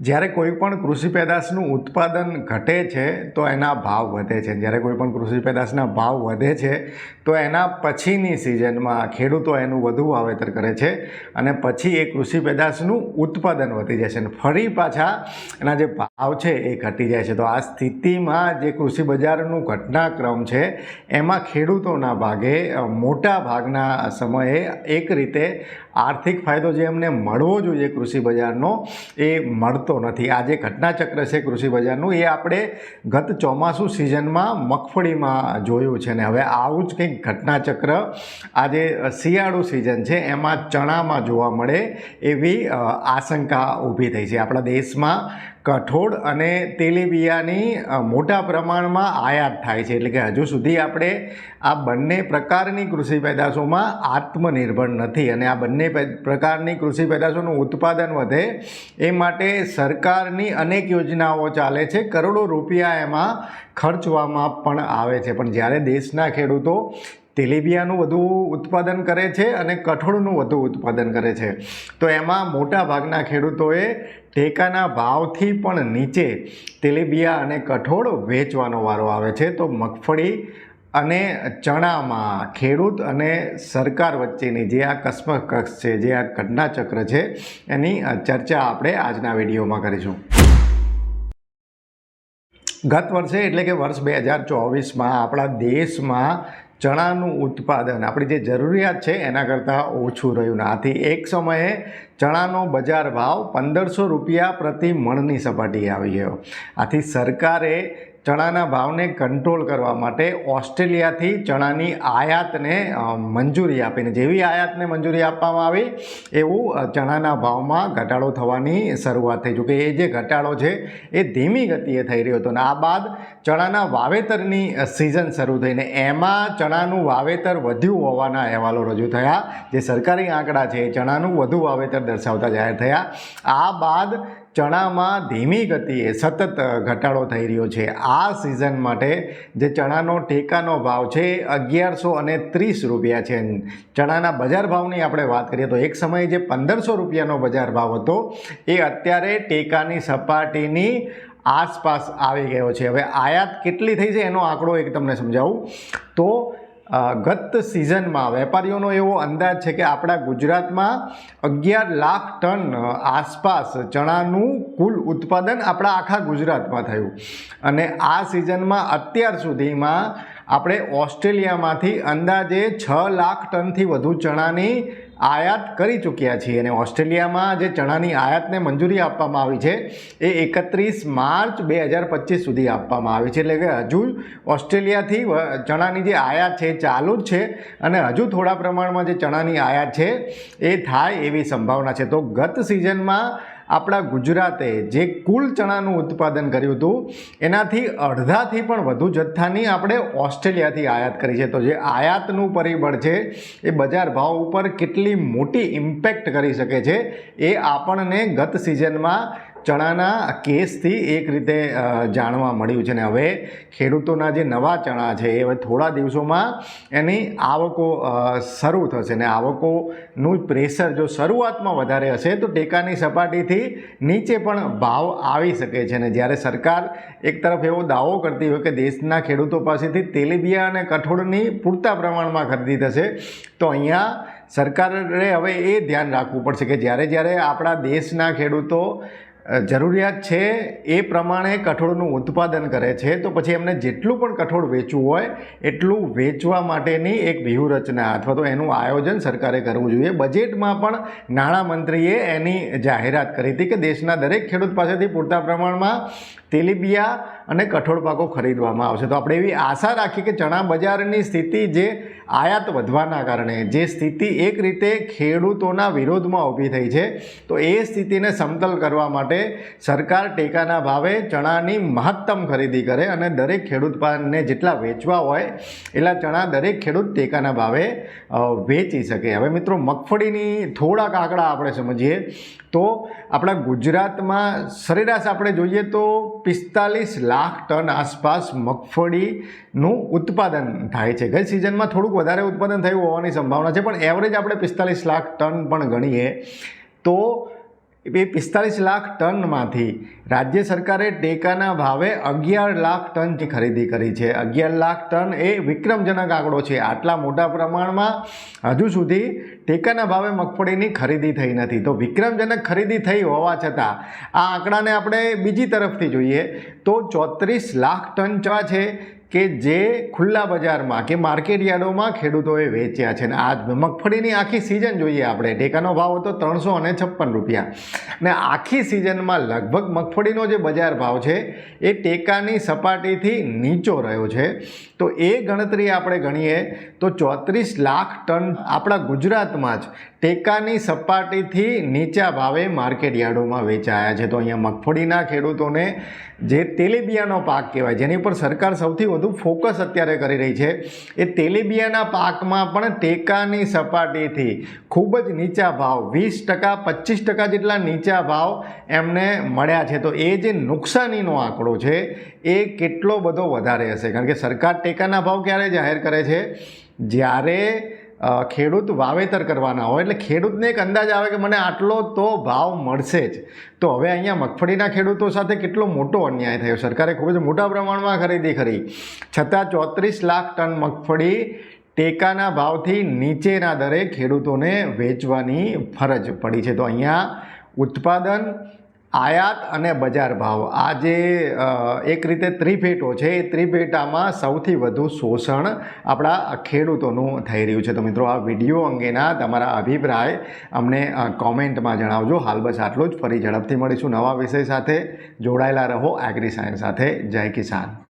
જ્યારે કોઈ પણ કૃષિ પેદાશનું ઉત્પાદન ઘટે છે, તો એના ભાવ વધે છે. જ્યારે કોઈ પણ કૃષિ પેદાશના ભાવ વધે છે, તો એના પછીની સિઝનમાં ખેડૂતો એનું વધુ વાવેતર કરે છે અને પછી એ કૃષિ પેદાશનું ઉત્પાદન વધી જાય છે અને ફરી પાછા એના જે ભાવ છે એ ઘટી જાય છે. તો આ સ્થિતિમાં જે કૃષિ બજારનું ઘટનાક્રમ છે, એમાં ખેડૂતોના ભાગે મોટા ભાગના સમયે એક રીતે આર્થિક ફાયદો જે એમને મળવો જોઈએ કૃષિ બજારનો, એ મળતો નથી. આ જે ઘટનાચક્ર છે કૃષિ બજારનું એ આપણે ગત ચોમાસું સિઝનમાં મગફળીમાં જોયું છે ને હવે આવું જ કંઈક ઘટનાચક્ર આ જે શિયાળુ સિઝન છે. એમાં ચણામાં જોવા મળે એવી આશંકા ઊભી થઈ છે. આપણા દેશમાં કઠોળ અને તેલીબિયાની મોટા પ્રમાણમાં આયાત થાય છે. એટલે કે હજુ સુધી આપણે આ બંને પ્રકારની કૃષિ પેદાશોમાં આત્મનિર્ભર નથી અને આ બંને પ્રકારની કૃષિ પેદાશોનું ઉત્પાદન વધે એ માટે સરકારની અનેક યોજનાઓ ચાલે છે. કરોડો રૂપિયા એમાં ખર્ચવામાં પણ આવે છે. પણ જ્યારે દેશના ખેડૂતો તેલીબિયાનું વધુ ઉત્પાદન કરે છે અને કઠોળનું વધુ ઉત્પાદન કરે છે. તો એમાં મોટા ભાગના ખેડૂતોએ ટેકાના ભાવથી પણ નીચે તેલીબિયા અને કઠોળ વેચવાનો વારો આવે છે. તો મગફળી અને ચણામાં ખેડૂત અને સરકાર વચ્ચેની જે આ કસ્મકક્ષ છે, જે આ ઘટનાચક્ર છે, એની ચર્ચા આપણે આજના વિડીયોમાં કરીશું. ગત વર્ષે એટલે કે વર્ષ બે હજાર ચોવીસમાં આપણા દેશમાં ચણાનું ઉત્પાદન. આપણી જે જરૂરિયાત છે એના કરતાં ઓછું રહ્યું ને. આથી એક સમયે ચણાનો બજાર ભાવ પંદરસો રૂપિયા પ્રતિ મણની સપાટી આવી ગયો. આથી સરકારે ચણાના ભાવને કંટ્રોલ કરવા માટે ઓસ્ટ્રેલિયાથી ચણાની આયાતને મંજૂરી આપીને, જેવી આયાતને મંજૂરી આપવામાં આવી, એવું ચણાના ભાવમાં ઘટાડો થવાની શરૂઆત થઈ. જોકે એ જે ઘટાડો છે, એ ધીમી ગતિએ થઈ રહ્યો હતો. અને આ બાદ ચણાના વાવેતરની સિઝન શરૂ થઈને એમાં ચણાનું વાવેતર વધ્યું હોવાના અહેવાલો રજૂ થયા. જે સરકારી આંકડા છે, એ ચણાનું વધુ વાવેતર દર્શાવતા જાહેર થયા. આ બાદ ચણામાં ધીમી ગતિએ સતત ઘટાડો થઈ રહ્યો છે. આ સિઝન માટે જે ચણાનો ટેકાનો ભાવ છે અગિયારસો અને ત્રીસ રૂપિયા છે. ચણાના બજાર ભાવની આપણે વાત કરીએ તો એક સમયે જે પંદરસો રૂપિયાનો બજાર ભાવ હતો, એ અત્યારે ટેકાની સપાટીની આસપાસ આવી ગયો છે. હવે આયાત કેટલી થઈ છે એનો આંકડો એક તમને સમજાવું. તો ગત સિઝનમાં વેપારીઓનો એવો અંદાજ છે કે આપણા ગુજરાતમાં અગિયાર લાખ ટન આસપાસ ચણાનું કુલ ઉત્પાદન આપણા આખા ગુજરાતમાં થયું. અને આ સિઝનમાં અત્યાર સુધીમાં આપણે ઓસ્ટ્રેલિયામાંથી અંદાજે છ લાખ ટનથી વધુ ચણાની આયાત કરી ચૂક્યા છીએ અને ઓસ્ટ્રેલિયામાં જે ચણાની આયાતને મંજૂરી આપવામાં આવી છે, એ એકત્રીસ માર્ચ બે હજાર પચીસ સુધી આપવામાં આવી છે. એટલે કે હજુ ઓસ્ટ્રેલિયાથી ચણાની જે આયાત છે એ ચાલુ જ છે અને હજુ થોડા પ્રમાણમાં જે ચણાની આયાત છે, એ થાય એવી સંભાવના છે. તો ગત સિઝનમાં આપણા ગુજરાતે જે કુલ ચણાનું ઉત્પાદન કર્યું હતું, એનાથી અડધાથી પણ વધુ જથ્થાની આપણે ઓસ્ટ્રેલિયાથી આયાત કરી છે. તો જે આયાતનું પરિબળ છે, એ બજાર ભાવ ઉપર કેટલી મોટી ઇમ્પેક્ટ કરી શકે છે, એ આપણને ગત સિઝનમાં ચણાના કેસથી એક રીતે જાણવા મળ્યું છે ને હવે ખેડૂતોના જે નવા ચણા છે એ હવે થોડા દિવસોમાં એની આવકો શરૂ થશે ને આવકોનું પ્રેશર જો શરૂઆતમાં વધારે હશે તો ટેકાની સપાટીથી નીચે પણ ભાવ આવી શકે છે ને જ્યારે સરકાર એક તરફ એવો દાવો કરતી હોય કે દેશના ખેડૂતો પાસેથી તેલીબિયા અને કઠોળની પૂરતા પ્રમાણમાં ખરીદી થશે, તો અહીંયા સરકારે હવે એ ધ્યાન રાખવું પડશે કે જ્યારે જ્યારે આપણા દેશના ખેડૂતો જરૂરિયાત છે એ પ્રમાણે કઠોળનું ઉત્પાદન કરે છે, તો પછી એમને જેટલું પણ કઠોળ વેચવું હોય, એટલું વેચવા માટેની એક વ્યૂહરચના અથવા તો એનું આયોજન સરકારે કરવું જોઈએ. બજેટમાં પણ નાણામંત્રીએ એની જાહેરાત કરી હતી કે દેશના દરેક ખેડૂત પાસેથી પૂરતા પ્રમાણમાં તેલીબિયા અને કઠોળ પાકો ખરીદવામાં આવશે. તો આપણે એવી આશા રાખીએ કે ચણા બજારની સ્થિતિ જે આયાત વધવાના કારણે, જે સ્થિતિ એક રીતે ખેડૂતોના વિરોધમાં ઊભી થઈ છે, તો એ સ્થિતિને સમતલ કરવા માટે સરકાર ટેકાના ભાવે ચણાની મહત્તમ ખરીદી કરે અને દરેક ખેડૂત પાને જેટલા વેચવા હોય, એટલા ચણા દરેક ખેડૂત ટેકાના ભાવે વેચી શકે. હવે મિત્રો, મગફળીની થોડાક આંકડા આપણે સમજીએ, તો આપણા ગુજરાતમાં સરેરાશ આપણે જોઈએ તો પિસ્તાલીસ લાખ ટન આસપાસ મગફળીનું ઉત્પાદન થાય છે. ગઈ સિઝનમાં થોડુંક વધારે ઉત્પાદન થયું હોવાની સંભાવના છે, પણ એવરેજ આપણે પિસ્તાલીસ લાખ ટન પણ ગણીએ તો એ પિસ્તાલીસ લાખ ટનમાંથી રાજ્ય સરકારે ટેકાના ભાવે અગિયાર લાખ ટનની ખરીદી કરી છે. અગિયાર લાખ ટન એ વિક્રમજનક આંકડો છે. આટલા મોટા પ્રમાણમાં હજુ સુધી ટેકાના ભાવે મગફળીની ખરીદી થઈ નથી. તો વિક્રમજનક ખરીદી થઈ હોવા છતાં આ આંકડાને આપણે બીજી તરફથી જોઈએ તો ચોત્રીસ લાખ ટન ચા છે. કે જે ખુલ્લા બજારમાં કે માર્કેટ યાર્ડોમાં ખેડૂતોએ વેચ્યા છે. ને આ મગફળીની આખી સિઝન જોઈએ આપણે. ટેકાનો ભાવ હતો ત્રણસો અને છપ્પન રૂપિયા. ને આખી સિઝનમાં લગભગ મગફળીનો જે બજાર ભાવ છે, એ ટેકાની સપાટીથી નીચો રહ્યો છે. તો એ ગણતરી આપણે ગણીએ તો ચોત્રીસ લાખ ટન આપણા ગુજરાતમાં જ ટેકાની સપાટીથી નીચા ભાવે માર્કેટ યાર્ડોમાં વેચાયા છે. તો અહીંયા મગફળીના ખેડૂતોને જે તેલીબિયાનો પાક કહેવાય, જેની પર સરકાર સૌથી વધુ ફોકસ અત્યારે કરી રહી છે. એ તેલીબિયાના પાકમાં પણ ટેકાની સપાટીથી ખૂબ જ નીચા ભાવ, વીસ ટકા, પચીસ ટકા જેટલા નીચા ભાવ એમને મળ્યા છે. તો એ જે નુકસાનીનો આંકડો છે, એ કેટલો બધો વધારે હશે? કારણ કે સરકાર ટેકાના ભાવ ક્યારે જાહેર કરે છે? જ્યારે ખેડૂત વાવેતર કરવાના હોય, એટલે ખેડૂતને એક અંદાજ આવે કે મને આટલો તો ભાવ મળશે જ. તો હવે અહીંયા મગફળીના ખેડૂતો સાથે કેટલો મોટો અન્યાય થયો. સરકારે ખૂબ જ મોટા પ્રમાણમાં ખરીદી કરી. છતાં ચોત્રીસ લાખ ટન મગફળી ટેકાના ભાવથી નીચેના દરે ખેડૂતોને વેચવાની ફરજ પડી છે. તો અહીંયા ઉત્પાદન આયાત અને બજાર ભાવ. આ જે એક રીતે ત્રિભેટો છે, એ ત્રિભેટામાં સૌથી વધુ શોષણ આપણા ખેડૂતોનું થઈ રહ્યું છે. તો મિત્રો, આ વીડિયો અંગેના તમારા અભિપ્રાય અમને કોમેન્ટમાં જણાવજો. હાલ બસ આટલું જ. ફરી ઝડપથી મળીશું નવા વિષય સાથે. જોડાયેલા રહો એગ્રી સાયન્સ સાથે. જય કિસાન.